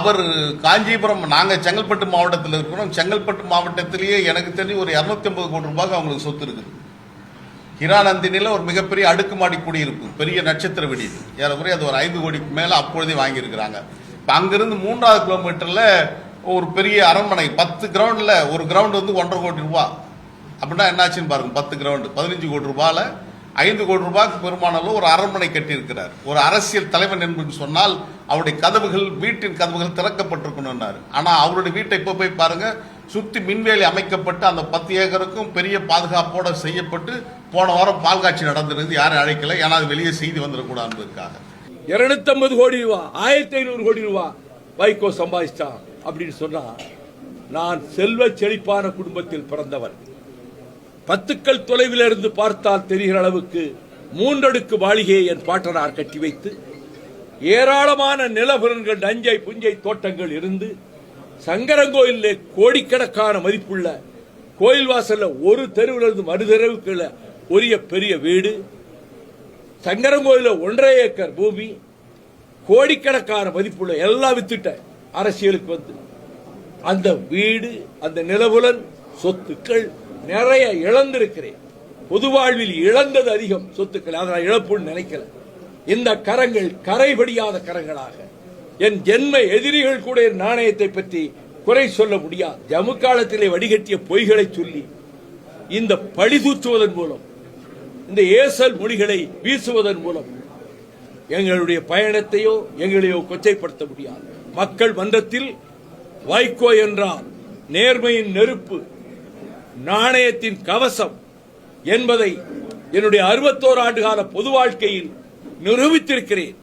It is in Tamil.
அவர் காஞ்சிபுரம் நாங்கள் செங்கல்பட்டு மாவட்டத்தில் இருக்கிறோம். செங்கல்பட்டு மாவட்டத்திலேயே எனக்கு தெரிஞ்சு ஒரு 250 கோடி ரூபாய்க்கு அவங்களுக்கு சொத்து இருக்குது. ஹிராநந்தினியில் ஒரு மிகப்பெரிய அடுக்குமாடி குடியிருப்பு பெரிய நட்சத்திர வெடி. ஏறக்குறைய அது ஒரு ஐந்து கோடிக்கு மேலே அப்பொழுதே வாங்கியிருக்கிறாங்க. இப்போ அங்கிருந்து மூன்றாவது கிலோமீட்டரில் ஒரு பெரிய அரண்மனை பத்து கிரவுண்டில் ஒரு கிரவுண்டு வந்து ஒன்றரை கோடி ரூபா. அப்படின்னா என்னாச்சுன்னு பாருங்க பத்து கிரவுண்டு பதினஞ்சு கோடி ரூபாயில் ஐந்து கோடி ரூபாய்க்கு பெருமானளவு ஒரு அரண்மனை கட்டியிருக்கிறார். ஒரு அரசியல் தலைவன் என்று சொன்னால் அவருடைய கதவுகள் வீட்டின் கதவுகள் திறக்கப்பட்டிருக்கணும்னார் ஆனால் அவருடைய வீட்டை இப்போ போய் பாருங்க சுற்றி மின்வேலி அமைக்கப்பட்டு அந்த பத்து ஏக்கருக்கும் பெரிய பாதுகாப்போட செய்யப்பட்டு போன வாரம் பால் காட்சி நடந்திருந்து யாரும் அழைக்கல? ஏன்னா அது வெளியே செய்தி வந்துடக்கூடாதுக்காக இருநூத்தம்பது கோடி ரூபா ஆயிரத்தி ஐநூறு கோடி ரூபா வைகோ சம்பாதிச்சிட்டான் அப்படின்னு சொன்னா நான் செல்வ செழிப்பான குடும்பத்தில் பிறந்தவன். பத்துக்கள் தொலைவில் இருந்து பார்த்தால் தெரிகிற அளவுக்கு மூன்றடுக்கு மாளிகையை என் பாட்டனார் கட்டி வைத்து ஏராளமான நிலபுரன்கள் நஞ்சை புஞ்சை தோட்டங்கள் இருந்து சங்கரங்கோயிலே கோடிக்கணக்கான மதிப்புள்ள கோயில் வாசல்ல ஒரு தெருவில் இருந்து மறு தெருவுக்கு ஒரிய பெரிய வீடு சங்கரங்கோயில ஒன்றரை ஏக்கர் பூமி கோடிக்கணக்கான மதிப்புள்ள எல்லாம் வித்துட்ட அரசியலுக்கு வந்து அந்த வீடு அந்த நிலவுலன் சொத்துக்கள் நிறைய இழந்திருக்கிறேன். பொது வாழ்வில் இழந்தது அதிகம் சொத்துக்கள். அதை நான் இழப்புன்னு நினைக்கல. இந்த கரங்கள் கரைபடியாத கரங்களாக. என் ஜென்ம எதிரிகள் கூட என் நாணயத்தை பற்றி குறை சொல்ல முடியாது. ஜமு காலத்திலே வடிகட்டிய பொய்களை சொல்லி இந்த பழி தூற்றுவதன் மூலம் இந்த ஏசல் மொழிகளை வீசுவதன் மூலம் எங்களுடைய பயணத்தையோ எங்களையோ கொச்சைப்படுத்த முடியாது. மக்கள் மன்றத்தில் வைகோ என்றால் நேர்மையின் நெருப்பு நாணயத்தின் கவசம் என்பதை என்னுடைய அறுபத்தோரு ஆண்டு கால பொது வாழ்க்கையில் நிரூபித்திருக்கிறேன்.